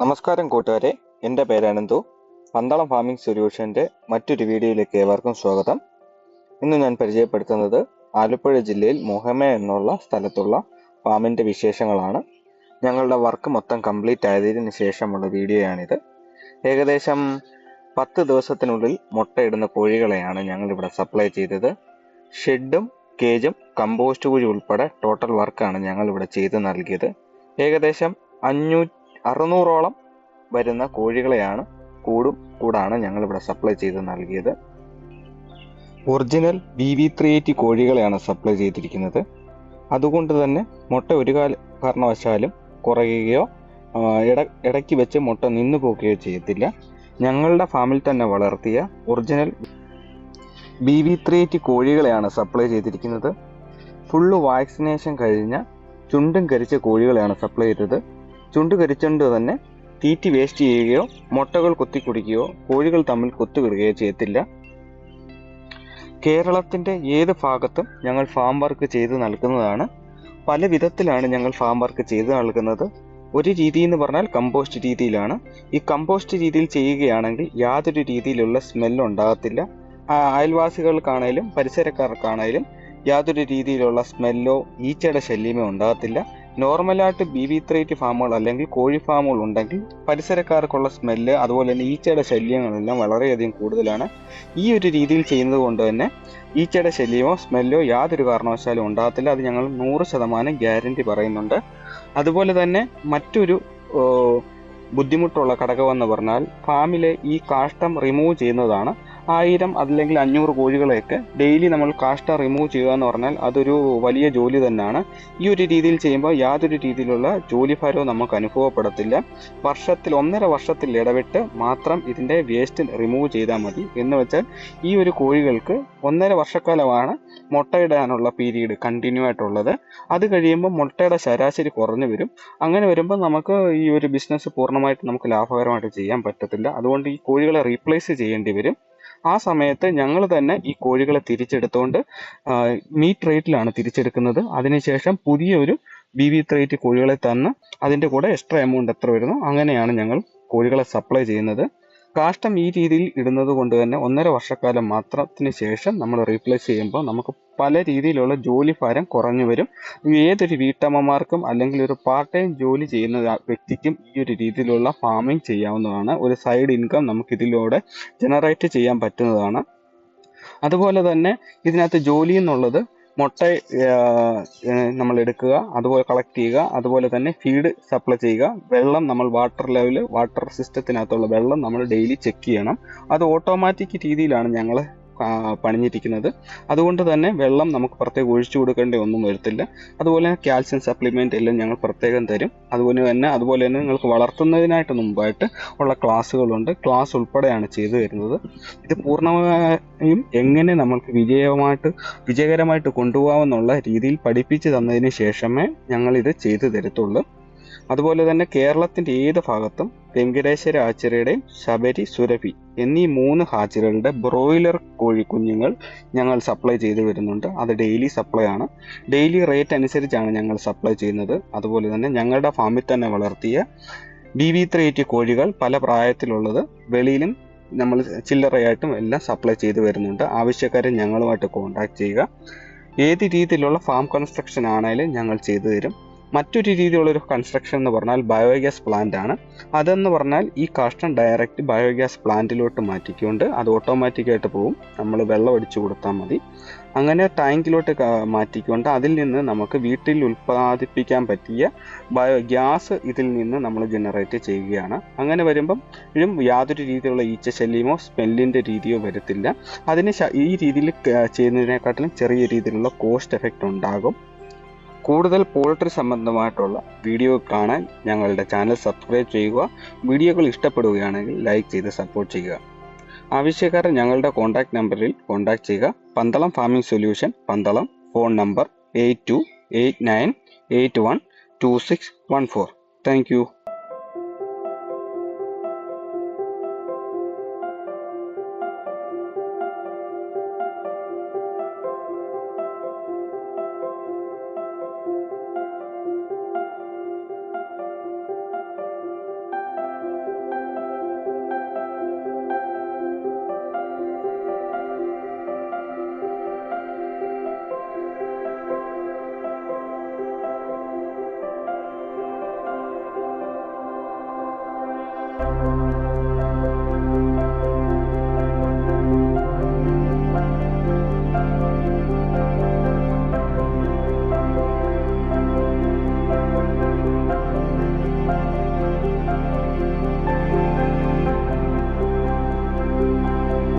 നമസ്കാരം കൂട്ടുകാരെ. എന്റെ പേര് അനന്തു. പന്തളം ഫാമിംഗ് സൊല്യൂഷന്റെ മറ്റൊരു വീഡിയോയിലേക്ക് ഏവർക്കും സ്വാഗതം. ഇന്ന് ഞാൻ പരിചയപ്പെടുത്തുന്നത് ആലപ്പുഴ ജില്ലയിൽ മുഹമ്മ എന്നുള്ള സ്ഥലത്തുള്ള ഫാമിന്റെ വിശേഷങ്ങളാണ്. ഞങ്ങളുടെ വർക്ക് മൊത്തം കംപ്ലീറ്റ് ആയതിനു ശേഷമുള്ള വീഡിയോയാണിത്. ഏകദേശം പത്ത് ദിവസത്തിനുള്ളിൽ മുട്ടയിടുന്ന കോഴികളെയാണ് ഞങ്ങളിവിടെ സപ്ലൈ ചെയ്തത്. ഷെഡും കേജും കമ്പോസ്റ്റ് കുഴി ഉൾപ്പെടെ ടോട്ടൽ വർക്കാണ് ഞങ്ങളിവിടെ ചെയ്ത് നൽകിയത്. ഏകദേശം അഞ്ഞൂ അറുന്നൂറോളം വരുന്ന കോഴികളെയാണ് കൂടും കൂടാണ് ഞങ്ങൾ ഇവിടെ സപ്ലൈ ചെയ്ത് നൽകിയത്. Original B V three eighty കോഴികളെയാണ് supply ചെയ്തിരിക്കുന്നത്. അതുകൊണ്ട് തന്നെ മുട്ട ഒരു കാല കാരണവശാലും കുറയുകയോ ഇട ഇടയ്ക്ക് വെച്ച് മുട്ട നിന്നു പോകുകയോ ചെയ്യത്തില്ല. ഞങ്ങളുടെ ഫാമിൽ തന്നെ വളർത്തിയ original B V three eighty കോഴികളെയാണ് supply ചെയ്തിരിക്കുന്നത്. ഫുള്ള് വാക്സിനേഷൻ കഴിഞ്ഞ ചുണ്ടും കരിച്ച കോഴികളെയാണ് സപ്ലൈ ചെയ്തത്. ചുണ്ട് കരിച്ചുകൊണ്ട് തന്നെ തീറ്റി വേസ്റ്റ് ചെയ്യുകയോ മുട്ടകൾ കൊത്തി കുടിക്കുകയോ കോഴികൾ തമ്മിൽ കൊത്തുകിടുകയോ ചെയ്യത്തില്ല. കേരളത്തിന്റെ ഏത് ഭാഗത്തും ഞങ്ങൾ ഫാം വർക്ക് ചെയ്ത് നൽകുന്നതാണ്. പല വിധത്തിലാണ് ഞങ്ങൾ ഫാം വർക്ക് ചെയ്ത് നൽകുന്നത്. ഒരു രീതി എന്ന് പറഞ്ഞാൽ കമ്പോസ്റ്റ് രീതിയിലാണ്. ഈ കമ്പോസ്റ്റ് രീതിയിൽ ചെയ്യുകയാണെങ്കിൽ യാതൊരു രീതിയിലുള്ള സ്മെല്ലും ഉണ്ടാകത്തില്ല. അയൽവാസികൾക്കാണേലും പരിസരക്കാർക്കാണേലും യാതൊരു രീതിയിലുള്ള സ്മെല്ലോ ഈച്ചയുടെ ശല്യമോ ഉണ്ടാകത്തില്ല. നോർമലായിട്ട് ബി വി ത്രീറ്റ് ഫാമുകൾ അല്ലെങ്കിൽ കോഴി ഫാമുകൾ ഉണ്ടെങ്കിൽ പരിസരക്കാർക്കുള്ള സ്മെല്ല് അതുപോലെ തന്നെ ഈച്ചയുടെ ശല്യങ്ങളെല്ലാം വളരെയധികം കൂടുതലാണ്. ഈ ഒരു രീതിയിൽ ചെയ്യുന്നത് കൊണ്ട് തന്നെ ഈച്ചയുടെ ശല്യമോ സ്മെല്ലോ യാതൊരു കാരണവശാലും ഉണ്ടാകത്തില്ല. അത് ഞങ്ങൾ നൂറ് ശതമാനം ഗ്യാരണ്ടി പറയുന്നുണ്ട്. അതുപോലെ തന്നെ മറ്റൊരു ബുദ്ധിമുട്ടുള്ള ഘടകമെന്ന് പറഞ്ഞാൽ ഫാമിലെ ഈ കാഷ്ടം റിമൂവ് ചെയ്യുന്നതാണ് ആയിരം അല്ലെങ്കിൽ അഞ്ഞൂറ് കോഴികളെയൊക്കെ ഡെയിലി നമ്മൾ കാഷ്ട റിമൂവ് ചെയ്യുക എന്ന് പറഞ്ഞാൽ അതൊരു വലിയ ജോലി തന്നെയാണ്. ഈ ഒരു രീതിയിൽ ചെയ്യുമ്പോൾ യാതൊരു രീതിയിലുള്ള ജോലിഭാരവും നമുക്ക് അനുഭവപ്പെടത്തില്ല. വർഷത്തിൽ ഒന്നര വർഷത്തിൽ ഇടവിട്ട് മാത്രം ഇതിന്റെ വേസ്റ്റ് റിമൂവ് ചെയ്താൽ മതി. എന്ന് വെച്ചാൽ ഈ ഒരു കോഴികൾക്ക് ഒന്നര വർഷക്കാലമാണ് മുട്ടയിടാനുള്ള പീരീഡ് കണ്ടിന്യൂ ആയിട്ടുള്ളത്. അത് കഴിയുമ്പോൾ മുട്ടയുടെ ശരാശരി കുറഞ്ഞു വരും. അങ്ങനെ വരുമ്പോൾ നമുക്ക് ഈ ഒരു ബിസിനസ് പൂർണമായിട്ട് നമുക്ക് ലാഭകരമായിട്ട് ചെയ്യാൻ പറ്റത്തില്ല. അതുകൊണ്ട് ഈ കോഴികളെ റീപ്ലേസ് ചെയ്യേണ്ടി വരും. ആ സമയത്ത് ഞങ്ങൾ തന്നെ ഈ കോഴികളെ തിരിച്ചെടുത്തുകൊണ്ട് മീറ്റ് റേറ്റിലാണ് തിരിച്ചെടുക്കുന്നത്. അതിനുശേഷം പുതിയൊരു ബി വി റേറ്റ് കോഴികളെ തന്ന് അതിന്റെ കൂടെ എക്സ്ട്രാ എമൗണ്ട് എത്ര വരുന്നു? അങ്ങനെയാണ് ഞങ്ങൾ കോഴികളെ സപ്ലൈ ചെയ്യുന്നത്. കാഷ്ടം ഈ രീതിയിൽ ഇടുന്നത് കൊണ്ട് തന്നെ ഒന്നര വർഷക്കാലം മാത്രത്തിന് ശേഷം നമ്മൾ റീപ്ലേസ് ചെയ്യുമ്പോൾ നമുക്ക് പല രീതിയിലുള്ള ജോലി ഭാരം കുറഞ്ഞു വരും. ഏതൊരു വീട്ടമ്മമാർക്കും അല്ലെങ്കിൽ ഒരു പാർട്ട് ടൈം ജോലി ചെയ്യുന്ന വ്യക്തിക്കും ഈ ഒരു രീതിയിലുള്ള ഫാമിംഗ് ചെയ്യാവുന്നതാണ്. ഒരു സൈഡ് ഇൻകം നമുക്ക് ഇതിലൂടെ ജനറേറ്റ് ചെയ്യാൻ പറ്റുന്നതാണ്. അതുപോലെ തന്നെ ഇതിനകത്ത് ജോലി എന്നുള്ളത് മുട്ട നമ്മൾ എടുക്കുക അതുപോലെ കളക്ട് ചെയ്യുക അതുപോലെ തന്നെ ഫീഡ് സപ്ലൈ ചെയ്യുക. വെള്ളം നമ്മൾ വാട്ടർ ലെവൽ വാട്ടർ സിസ്റ്റത്തിനകത്തുള്ള വെള്ളം നമ്മൾ ഡെയിലി ചെക്ക് ചെയ്യണം. അത് ഓട്ടോമാറ്റിക് രീതിയിലാണ് ഞങ്ങൾ പണിഞ്ഞിരിക്കുന്നത്. അതുകൊണ്ട് തന്നെ വെള്ളം നമുക്ക് പ്രത്യേകം ഒഴിച്ചു കൊടുക്കേണ്ട ഒന്നും വരത്തില്ല. അതുപോലെ കാൽസ്യം സപ്ലിമെന്റ് എല്ലാം ഞങ്ങൾ പ്രത്യേകം തരും. അതുപോലെ തന്നെ അതുപോലെ തന്നെ നിങ്ങൾക്ക് വളർത്തുന്നതിനായിട്ട് മുമ്പായിട്ട് ഉള്ള ക്ലാസ്സുകളുണ്ട്. ക്ലാസ് ഉൾപ്പെടെയാണ് ചെയ്തു തരുന്നത്. ഇത് പൂർണമായും എങ്ങനെ നമ്മൾക്ക് വിജയമായിട്ട് വിജയകരമായിട്ട് കൊണ്ടുപോകാമെന്നുള്ള രീതിയിൽ പഠിപ്പിച്ച് തന്നതിന് ശേഷമേ ഞങ്ങളിത് ചെയ്തു തരത്തുള്ളൂ. അതുപോലെ തന്നെ കേരളത്തിന്റെ ഏത് ഭാഗത്തും വെങ്കടേശ്വര ആച്ചരയുടെയും ശബരി സുരഭി എന്നീ മൂന്ന് ഹാച്ചറികളുടെ ബ്രോയിലർ കോഴിക്കുഞ്ഞുങ്ങൾ ഞങ്ങൾ സപ്ലൈ ചെയ്തു വരുന്നുണ്ട്. അത് ഡെയിലി സപ്ലൈ ആണ്. ഡെയിലി റേറ്റ് അനുസരിച്ചാണ് ഞങ്ങൾ സപ്ലൈ ചെയ്യുന്നത്. അതുപോലെ തന്നെ ഞങ്ങളുടെ ഫാമിൽ തന്നെ വളർത്തിയ ബി വി ത്രീ എയ്റ്റി കോഴികൾ പല പ്രായത്തിലുള്ളത് വെളിയിലും നമ്മൾ ചില്ലറയായിട്ടും എല്ലാം സപ്ലൈ ചെയ്തു വരുന്നുണ്ട്. ആവശ്യക്കാരെ ഞങ്ങളുമായിട്ട് കോൺടാക്ട് ചെയ്യുക. ഏത് രീതിയിലുള്ള ഫാം കൺസ്ട്രക്ഷൻ ആണെങ്കിലും ഞങ്ങൾ ചെയ്തു തരും. മറ്റൊരു രീതിയിലുള്ളൊരു കൺസ്ട്രക്ഷൻ എന്ന് പറഞ്ഞാൽ ബയോഗ്യാസ് പ്ലാന്റ് ആണ്. അതെന്ന് പറഞ്ഞാൽ ഈ കാഷ്ടം ഡയറക്റ്റ് ബയോഗ്യാസ് പ്ലാന്റിലോട്ട് മാറ്റിക്കൊണ്ട് അത് ഓട്ടോമാറ്റിക്കായിട്ട് പോകും നമ്മൾ വെള്ളം അടിച്ചു കൊടുത്താൽ മതി. അങ്ങനെ ടാങ്കിലോട്ട് മാറ്റിക്കൊണ്ട് അതിൽ നിന്ന് നമുക്ക് വീട്ടിൽ ഉൽപ്പാദിപ്പിക്കാൻ പറ്റിയ ബയോ ഗ്യാസ് ഇതിൽ നിന്ന് നമ്മൾ ജനറേറ്റ് ചെയ്യുകയാണ്. അങ്ങനെ വരുമ്പം യാതൊരു രീതിയിലുള്ള ഈച്ച ശല്യമോ സ്മെല്ലിന്റെ രീതിയോ വരത്തില്ല. അതിന് ഈ രീതിയിൽ ചെയ്യുന്നതിനെക്കാട്ടിലും ചെറിയ രീതിയിലുള്ള കോസ്റ്റ് എഫക്റ്റ് ഉണ്ടാകും. കൂടുതൽ പോൾട്രി സംബന്ധമായിട്ടുള്ള വീഡിയോ കാണാൻ ഞങ്ങളുടെ ചാനൽ സബ്സ്ക്രൈബ് ചെയ്യുക. വീഡിയോകൾ ഇഷ്ടപ്പെടുകയാണെങ്കിൽ ലൈക്ക് ചെയ്ത് സപ്പോർട്ട് ചെയ്യുക. ആവശ്യക്കാരൻ ഞങ്ങളുടെ കോൺടാക്ട് നമ്പറിൽ കോൺടാക്ട് ചെയ്യുക. Pandalam farming solution Pandalam phone number eight two eight nine eight one two six one four thank you